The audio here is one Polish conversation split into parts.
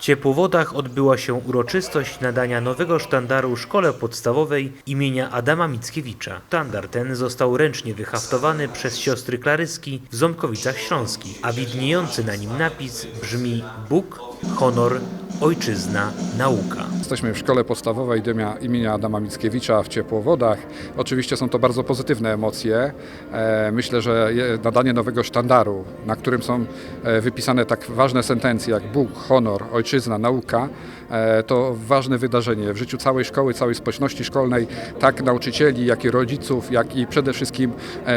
Ciepłowodach odbyła się uroczystość nadania nowego sztandaru szkole podstawowej imienia Adama Mickiewicza. Sztandar ten został ręcznie wyhaftowany przez siostry Klaryski w Ząbkowicach Śląskich, a widniejący na nim napis brzmi Bóg, honor, ojczyzna, nauka. Jesteśmy w szkole podstawowej imienia, Adama Mickiewicza w Ciepłowodach. Oczywiście są to bardzo pozytywne emocje. E, Myślę, że nadanie nowego sztandaru, na którym są e, wypisane tak ważne sentencje jak Bóg, honor, ojczyzna, nauka, e, to ważne wydarzenie w życiu całej szkoły, całej społeczności szkolnej, tak nauczycieli, jak i rodziców, jak i przede wszystkim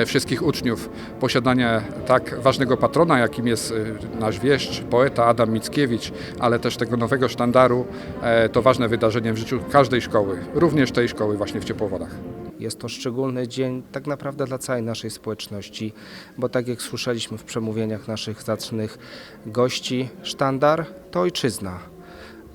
wszystkich uczniów. Posiadanie tak ważnego patrona, jakim jest nasz wieszcz, poeta Adam Mickiewicz, ale też tego nowego sztandaru, e, to ważne wydarzenie w życiu każdej szkoły, również tej szkoły właśnie w Ciepłowodach. Jest to szczególny dzień tak naprawdę dla całej naszej społeczności, bo tak jak słyszeliśmy w przemówieniach naszych zacnych gości, sztandar to ojczyzna.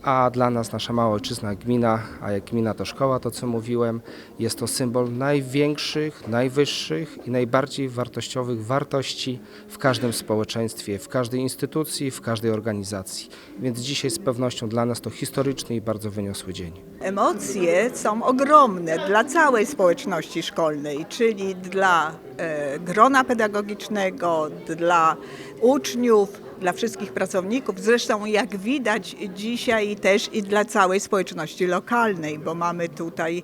A dla nas nasza mała ojczyzna gmina, a jak gmina to szkoła, to co mówiłem, jest to symbol największych, najwyższych i najbardziej wartościowych wartości w każdym społeczeństwie, w każdej instytucji, w każdej organizacji. Więc dzisiaj z pewnością dla nas to historyczny i bardzo wyniosły dzień. Emocje są ogromne dla całej społeczności szkolnej, czyli dla e, grona pedagogicznego, dla uczniów, dla wszystkich pracowników. Zresztą, jak widać dzisiaj też i dla całej społeczności lokalnej, bo mamy tutaj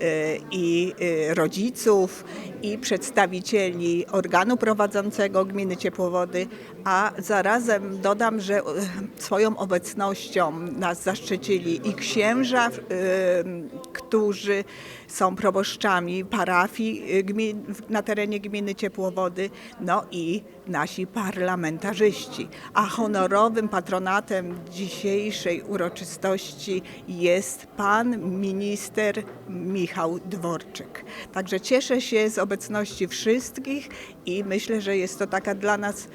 e, i e, rodziców, i przedstawicieli organu prowadzącego gminy Ciepłowody, a zarazem dodam, że e, swoją obecnością nas zaszczycili i księża, którzy są proboszczami parafii gmin, na terenie gminy Ciepłowody, no i nasi parlamentarzyści. A honorowym patronatem dzisiejszej uroczystości jest pan minister Michał Dworczyk. Także cieszę się z obecności wszystkich i myślę, że jest to taka dla nas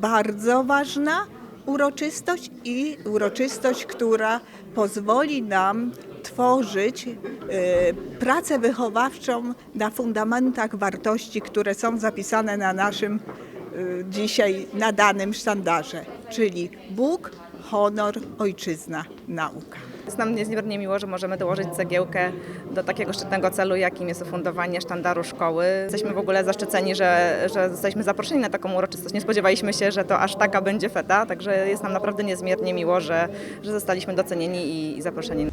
bardzo ważna uroczystość i uroczystość, która pozwoli nam tworzyć e, pracę wychowawczą na fundamentach wartości, które są zapisane na naszym e, dzisiaj nadanym sztandarze, czyli Bóg, honor, ojczyzna, nauka. Jest nam niezmiernie miło, że możemy dołożyć cegiełkę do takiego szczytnego celu, jakim jest ufundowanie sztandaru szkoły. Jesteśmy w ogóle zaszczyceni, że, że zostaliśmy zaproszeni na taką uroczystość. Nie spodziewaliśmy się, że to aż taka będzie feta, także jest nam naprawdę niezmiernie miło, że, że zostaliśmy docenieni i, i zaproszeni.